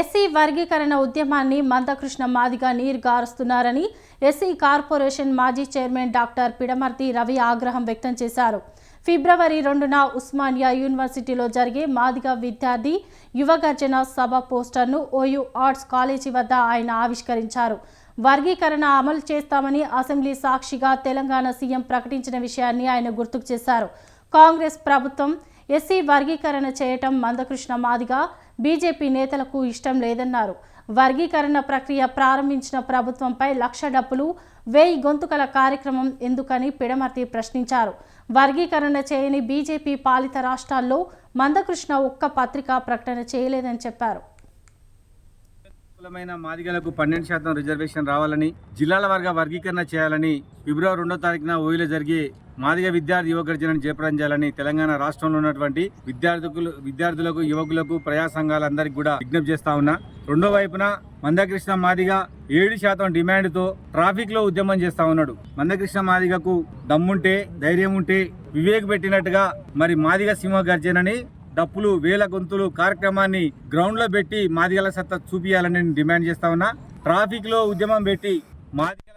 SC వర్గీకరణ ఉద్యమాన్ని మందకృష్ణ మాదిగా నీరుగారుస్తున్నారని ఎస్సీ కార్పొరేషన్ మాజీ చైర్మన్ డాక్టర్ పిడమర్తి రవి ఆగ్రహం వ్యక్తం చేశారు. ఫిబ్రవరి రెండున ఉస్మానియా యూనివర్సిటీలో జరిగే మాదిగ విద్యార్థి యువగర్జన సభ పోస్టర్ను ఓయూ ఆర్ట్స్ కాలేజీ వద్ద ఆయన ఆవిష్కరించారు. వర్గీకరణ అమలు చేస్తామని అసెంబ్లీ సాక్షిగా తెలంగాణ సీఎం ప్రకటించిన విషయాన్ని ఆయన గుర్తుకు చేశారు. కాంగ్రెస్ ప్రభుత్వం ఎస్సీ వర్గీకరణ చేయటం మందకృష్ణ మాదిగా బీజేపీ నేతలకు ఇష్టం లేదన్నారు. వర్గీకరణ ప్రక్రియ ప్రారంభించిన ప్రభుత్వంపై లక్ష డబ్బులు వేయి గొంతుకల కార్యక్రమం ఎందుకని పిడమర్తి ప్రశ్నించారు. వర్గీకరణ చేయని బీజేపీ పాలిత రాష్ట్రాల్లో మందకృష్ణ ఒక్క పత్రికా ప్రకటన చేయలేదని చెప్పారు. కులమైన మాదిగలకు పన్నెండు శాతం రిజర్వేషన్ రావాలని జిల్లాల వర్గ వర్గీకరణ చేయాలని ఫిబ్రవరి రెండో తారీఖున ఓయిలో జరిగే మాదిగ విద్యార్థి యువ చేపరించాలని తెలంగాణ రాష్ట్రంలో ఉన్నటువంటి విద్యార్థులు విద్యార్థులకు యువకులకు ప్రజా సంఘాలందరికీ కూడా విజ్ఞప్తి చేస్తా ఉన్నా. రెండో వైపున మందకృష్ణ మాదిగ ఏడు శాతం డిమాండ్తో ట్రాఫిక్లో ఉద్యమం చేస్తా ఉన్నాడు. మందకృష్ణ మాదిగకు దమ్ముంటే ధైర్యం ఉంటే వివేక్ పెట్టినట్టుగా మరి మాదిగ సింహ గర్జనని డప్పులు వేల గొంతులు కార్యక్రమాన్ని గ్రౌండ్లో పెట్టి మాదిగల సత్తా చూపియాలని నేను డిమాండ్ చేస్తా ఉన్నా. ట్రాఫిక్లో ఉద్యమం పెట్టి మాదిగల